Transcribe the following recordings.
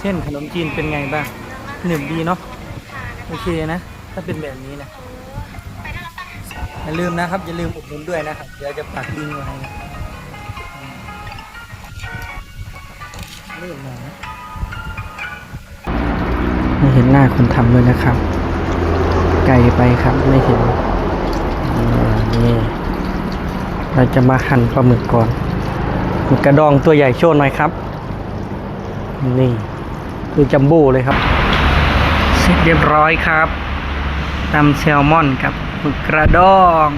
เส้นขนมจีนเป็นไงบ้างหนึบดีเนาะโอเคนะ ถ้าเป็นแบบนี้นะอย่าลืมนะครับ อย่าลืมอุดหนุนด้วยนะครับ เดี๋ยวจะปักลิงก์ไว้เลื่อนหน่อยนะไม่เห็นหน้าคนทำเลยนะครับ ไกลไปครับไม่เห็นนี่เราจะมาหั่นปลาหมึกก่อนกกระดองตัวใหญ่โชว์หน่อยครับ นี่ คือจัมโบ้เลยครับ เสร็จเรียบร้อยครับตำแซลมอนกับหมึกกระดอง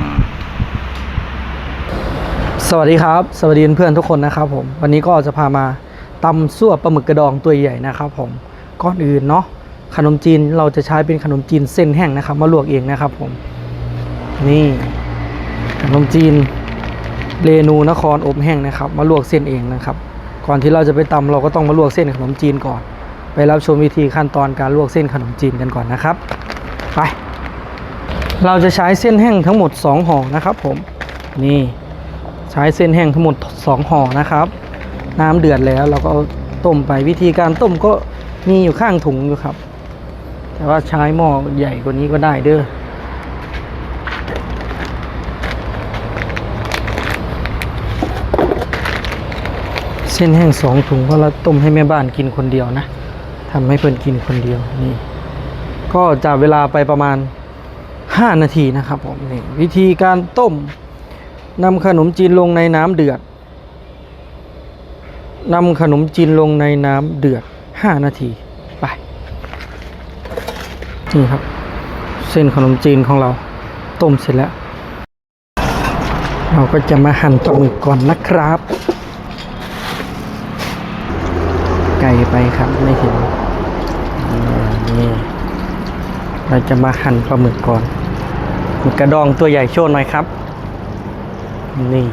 สวัสดีครับ สวัสดีเพื่อนทุกคนนะครับผม วันนี้ก็จะพามาตำซั่วปลาหมึกกระดองตัวใหญ่นะครับผมก่อนอื่นเนาะขนมจีนเราจะใช้เป็นขนมจีนเส้นแห้งนะครับ มาลวกเองนะครับผม นี่ ขนมจีนเรนูนครอบแห้งนะครับ มาลวกเส้นเองนะครับ ก่อนที่เราจะไปตำเราก็ต้องมาลวกเส้นขนมจีนก่อน ไปรับชมวิธีขั้นตอนการลวกเส้นขนมจีนกันก่อนนะครับ ไป เราจะใช้เส้นแห้งทั้งหมด 2ห่อนะครับ ผม นี่ใช้เส้นแห้งทั้งหมด 2ห่อนะครับ น้ำเดือดแล้วเราก็เอาต้มไปวิธีการต้มก็มีอยู่ข้างถุงอยู่ครับ แต่ว่าใช้หม้อใหญ่กว่านี้ก็ได้เด้อเส้นแห้งสองถุงเพราะเราต้มให้แม่บ้านกินคนเดียวนะ ทำให้เพื่อนกินคนเดียวนี่ก็จะเวลาไปประมาณ 5 นาทีนะครับผมนี่วิธีการต้มนำขนมจีนลงในน้ำเดือดนำขนมจีนลงในน้ำเดือด 5 นาทีไปนี่ครับ เส้นขนมจีนของเราต้มเสร็จแล้ว เราก็จะมาหั่นปลาหมึกก่อนนะครับ ไกลไปครับไม่เห็นนี่เราจะมาหั่นปลาหมึกก่อนหมึกกระดองตัวใหญ่โชว์หน่อยครับ นี่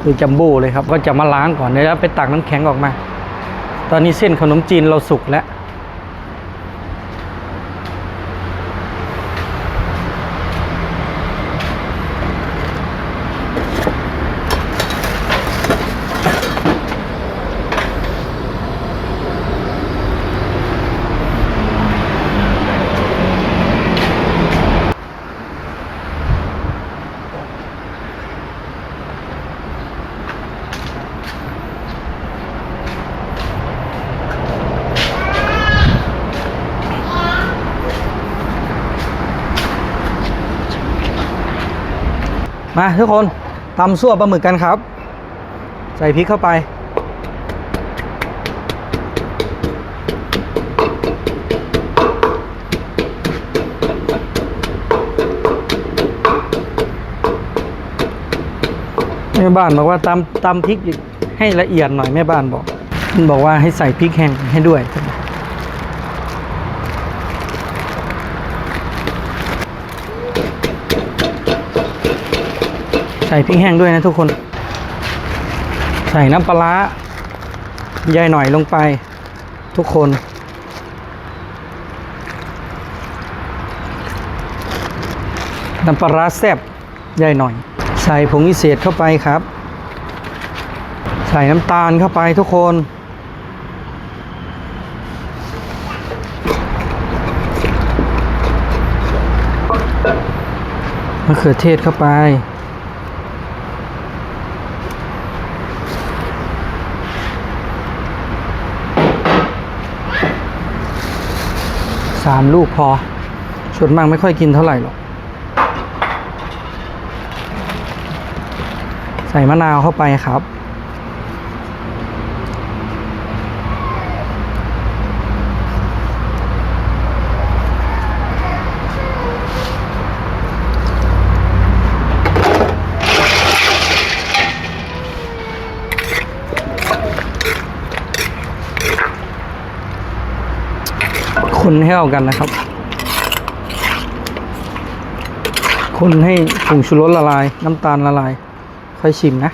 คือจัมโบ้เลยครับ ก็จะมาล้างก่อนเดี๋ยวไปตักน้ำแข็งออกมา ตอนนี้เส้นขนมจีนเราสุกแล้ว มาทุกคนตำซั่วปลาหมึกกันครับ ใส่พริกเข้าไป แม่บ้านบอกว่าตำตำพริกให้ละเอียดหน่อยแม่บ้านบอกมันบอกว่าให้ใส่พริกแห้งให้ด้วย ส่พริกแห้งด้วยนะทุกคน ใส่น้ำปลาร้าใหญ่หน่อยลงไป ทุกคน น้ำปลาร้าแซ่บใหญ่หน่อย ใส่ผงวิเศษเข้าไปครับ ใส่น้ำตาลเข้าไปทุกคนมะเขือเทศเข้าไป สามลูกพอ ส่วนมากไม่ค่อยกินเท่าไหร่หรอก ใส่มะนาวเข้าไปครับ คนให้เข้ากันนะครับ คนให้ผงชูรสละลาย น้ำตาลละลาย ค่อยชิมนะ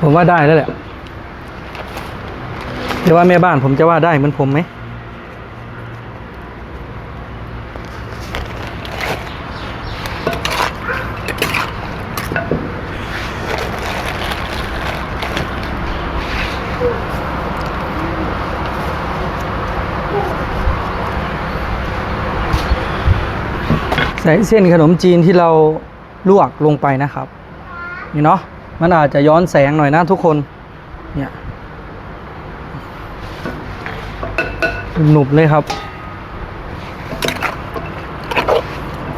ผมว่าได้แล้วแหละเดี๋ยวว่าแม่บ้านผมจะว่าได้เหมือนผมไหม ใส่เส้นขนมจีนที่เราลวกลงไปนะครับ นี่เนาะมันอาจจะย้อนแสงหน่อยนะทุกคน เนี่ยหนุบเลยครับ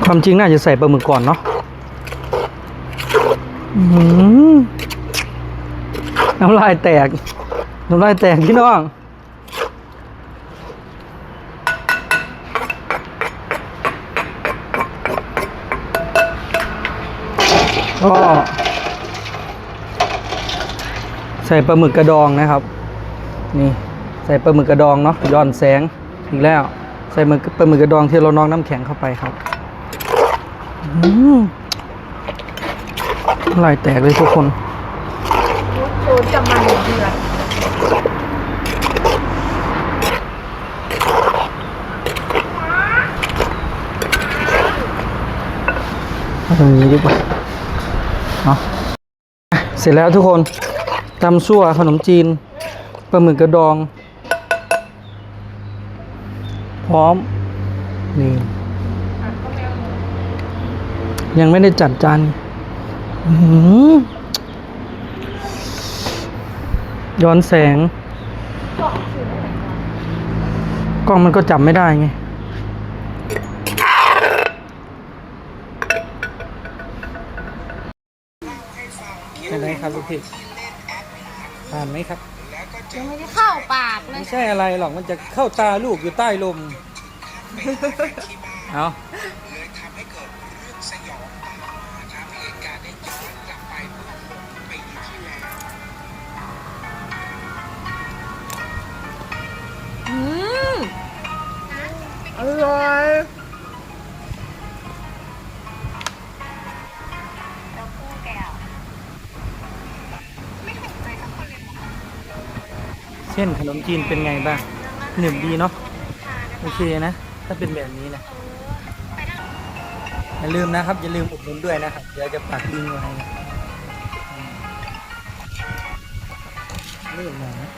ความจริงน่าจะใส่ปลาหมึกก่อนเนาะน้ำลายแตก น้ำลายแตกพี่น้อง ก็ ใส่ปลาหมึกกระดองนะครับ นี่ใส่ปลาหมึกกระดองเนาะย้อนแสงอีกแล้ว ใส่หมึกปลาหมึกกระดองที่เราน้องน้ำแข็งเข้าไปครับอืมน้ำลายแตกเลยทุกคนโซนจะมันเดือดตรงนี้ดีกว่า เนาะเสร็จแล้วทุกคนตำซั่วขนมจีนปลาหมึกกระดอง พร้อม นี่ ยังไม่ได้จัดจานย้อนแสง กล้องมันก็จับไม่ได้ไง ครับลูกพี่ผ่านไหมครับ ยังไม่ได้เข้าปากเลยไม่ใช่อะไรหรอกมันจะเข้าตาลูกอยู่ใต้ลม เอาอืมอร่อ ช่นขนมจีนเป็นไงบ้างหนึบดีเนาะโอเคนะ ถ้าเป็นแบบนี้นะอย่าลืมนะครับ อย่าลืมอุดหนุนด้วยนะครับเดี๋ยวจะปักลิงก์ไว้นี่หน่อยนะ